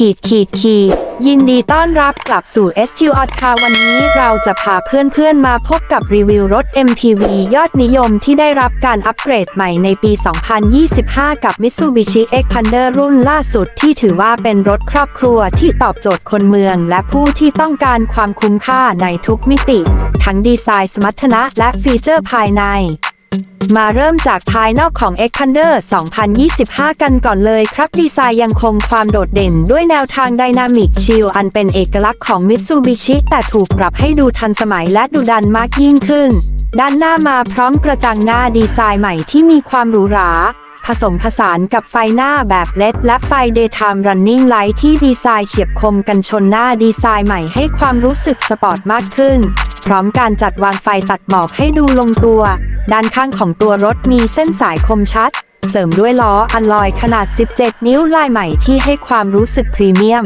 ขีดขีดขีดยินดีต้อนรับกลับสู่ SQ o t ค่ะวันนี้เราจะพาเพื่อนๆมาพบกับรีวิวรถ MPV ยอดนิยมที่ได้รับการอัปเกรดใหม่ในปี 2025 กับ Mitsubishi Xpander รุ่นล่าสุดที่ถือว่าเป็นรถครอบครัวที่ตอบโจทย์คนเมือง และผู้ที่ต้องการความคุ้มค่าในทุกมิติ ทั้งดีไซน์สมรรถนะและฟีเจอร์ภายใน มาเริ่มจากภายนอกของ Xpander 2025 กันก่อนเลยครับ ดีไซน์ยังคงความโดดเด่นด้วยแนวทางไดนามิกชิลอันเป็นเอกลักษณ์ของ Mitsubishi แต่ถูกปรับให้ดูทันสมัยและดูดันมากยิ่งขึ้น ด้านหน้ามาพร้อมกระจังหน้าดีไซน์ใหม่ที่มีความหรูหราผสมผสานกับไฟหน้าแบบเลดและไฟ Daytime Running Light ที่ดีไซน์เฉียบคมกันชนหน้าดีไซน์ใหม่ให้ความรู้สึกสปอร์ตมากขึ้น พร้อมการจัดวางไฟตัดหมอกให้ดูลงตัว ด้านข้างของตัวรถมีเส้นสายคมชัด เสริมด้วยล้ออันลอยขนาด 17 นิ้วลายใหม่ที่ให้ความรู้สึกพรีเมียม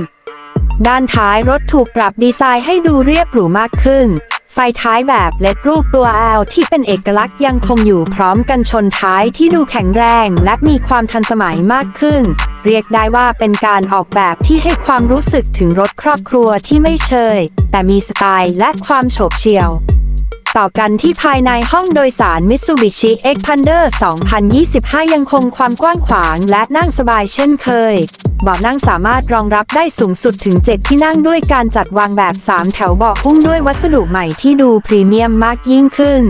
ด้านท้ายรถถูกปรับดีไซน์ให้ดูเรียบหรูมากขึ้น ไฟท้ายแบบเล็ดรูปตัว L ที่เป็นเอกลักษณ์ยังคงอยู่พร้อมกันชนท้ายที่ดูแข็งแรงและมีความทันสมัยมากขึ้น เรียกได้ว่าเป็นการออกแบบที่ให้ความรู้สึกถึงรถครอบครัวที่ไม่เชย แต่มีสไตล์และความโฉบเฉี่ยว ต่อกันที่ภายในห้องโดยสาร Mitsubishi Xpander 2025 ยังคงความกว้างขวางและนั่งสบายเช่นเคย เบาะนั่งสามารถรองรับได้สูงสุดถึง 7 ที่นั่งด้วยการจัดวางแบบ 3 แถวเบาะหุ้มด้วยวัสดุใหม่ที่ดูพรีเมียมมากยิ่งขึ้น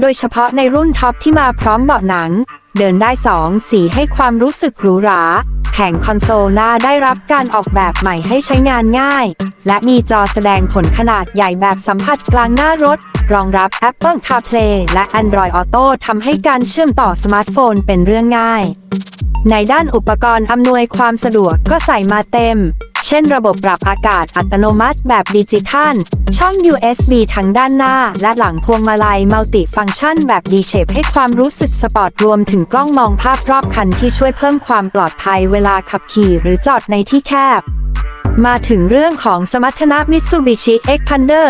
โดยเฉพาะในรุ่นท็อปที่มาพร้อมเบาะหนัง เดินได้ 2 สีให้ความรู้สึกหรูหราแผงคอนโซลหน้าได้รับการออกแบบใหม่ให้ใช้งานง่าย และมีจอแสดงผลขนาดใหญ่แบบสัมผัสกลางหน้ารถ รองรับ Apple CarPlay และ Android Auto ทำให้การเชื่อมต่อสมาร์ทโฟนเป็นเรื่องง่าย ในด้านอุปกรณ์อำนวยความสะดวกก็ใส่มาเต็ม เช่นระบบปรับอากาศอัตโนมัติแบบดิจิทัล ช่อง USB ทั้งด้านหน้า และหลังพวงมาลัยมัลติฟังก์ชันแบบ D-Shape ให้ความรู้สึกสปอร์ตรวมถึงกล้องมองภาพรอบคันที่ช่วยเพิ่มความปลอดภัยเวลาขับขี่หรือจอดในที่แคบ มาถึงเรื่องของสมรรถนะ Mitsubishi Xpander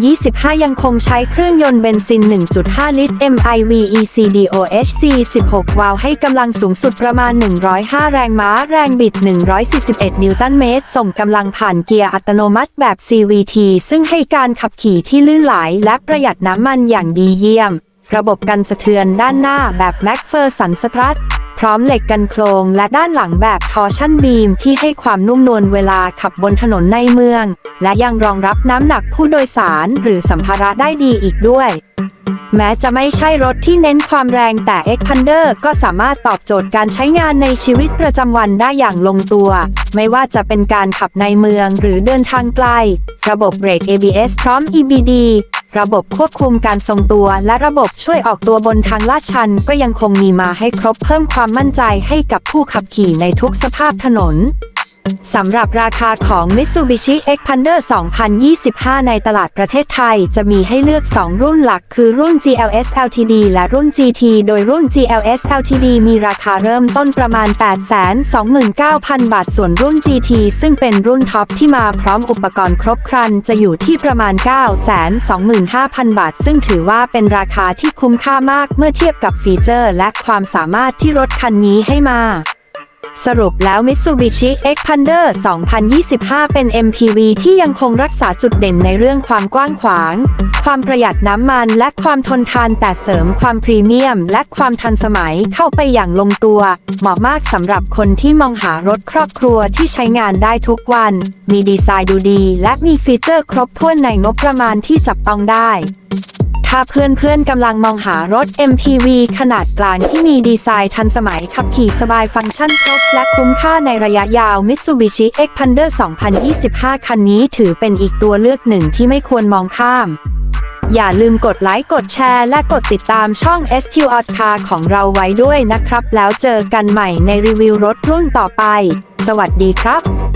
2025 ยังคงใช้เครื่องยนต์เบนซิน 1.5 ลิตร MIV ECDOHC 16 วาล์วให้กำลังสูงสุดประมาณ 105 แรงม้า แรงบิด 141 นิวตันเมตร ส่งกำลังผ่านเกียร์อัตโนมัติแบบ CVT ซึ่งให้การขับขี่ที่ลื่นไหลและประหยัดน้ำมันอย่างดีเยี่ยม ระบบกันสะเทือนด้านหน้าแบบ MacPherson Strut พร้อมเหล็กกันโครงและด้านหลังแบบทอร์ชั่นบีมที่ให้ความนุ่มนวลเวลาขับบนถนนในเมือง และยังรองรับน้ำหนักผู้โดยสารหรือสัมภาระได้ดีอีกด้วย แม้จะไม่ใช่รถที่เน้นความแรงแต่ expander ก็สามารถตอบโจทย์การใช้งานในชีวิตประจำวันได้อย่างลงตัว ไม่ว่าจะเป็นการขับในเมืองหรือเดินทางไกล ระบบเบรก ABS พร้อม EBD ระบบควบคุมการทรงตัว และระบบช่วยออกตัวบนทางลาดชัน ก็ยังคงมีมาให้ครบเพิ่มความมั่นใจให้กับผู้ขับขี่ในทุกสภาพถนน สำหรับราคาของ Mitsubishi Xpander 2025 ในตลาดประเทศไทย จะมีให้เลือก 2 รุ่นหลักคือรุ่น GLS LTD และรุ่น GT โดยรุ่น GLS LTD มีราคาเริ่มต้นประมาณ 829,000 บาท ส่วนรุ่น GT ซึ่งเป็นรุ่นท็อปที่มาพร้อมอุปกรณ์ครบครัน จะอยู่ที่ประมาณ 925,000 บาท ซึ่งถือว่าเป็นราคาที่คุ้มค่ามากเมื่อเทียบกับฟีเจอร์ และความสามารถที่รถคันนี้ให้มา สรุปแล้ว Mitsubishi Xpander 2025 เป็น MPV ที่ยังคงรักษาจุดเด่นในเรื่องความกว้างขวาง ความประหยัดน้ำมันและความทนทานแต่เสริมความพรีเมียม และความทันสมัยเข้าไปอย่างลงตัว เหมาะมากสำหรับคนที่มองหารถครอบครัวที่ใช้งานได้ทุกวัน มีดีไซน์ดูดี และมีฟีเจอร์ครบถ้วนในงบประมาณที่จับต้องได้ ถ้าเพื่อนๆกำลังมองหารถ MPV ขนาดกลางที่มีดีไซน์ทันสมัยขับขี่สบายฟังก์ชันครบและคุ้มค่าในระยะยาว Mitsubishi Xpander 2025 คันนี้ถือเป็นอีกตัวเลือกหนึ่งที่ไม่ควรมองข้าม อย่าลืมกดไลค์ กดแชร์ และกดติดตามช่อง SQ o t Car ของเราไว้ด้วยนะครับ แล้วเจอกันใหม่ในรีวิวรถรุ่นต่อไป สวัสดีครับ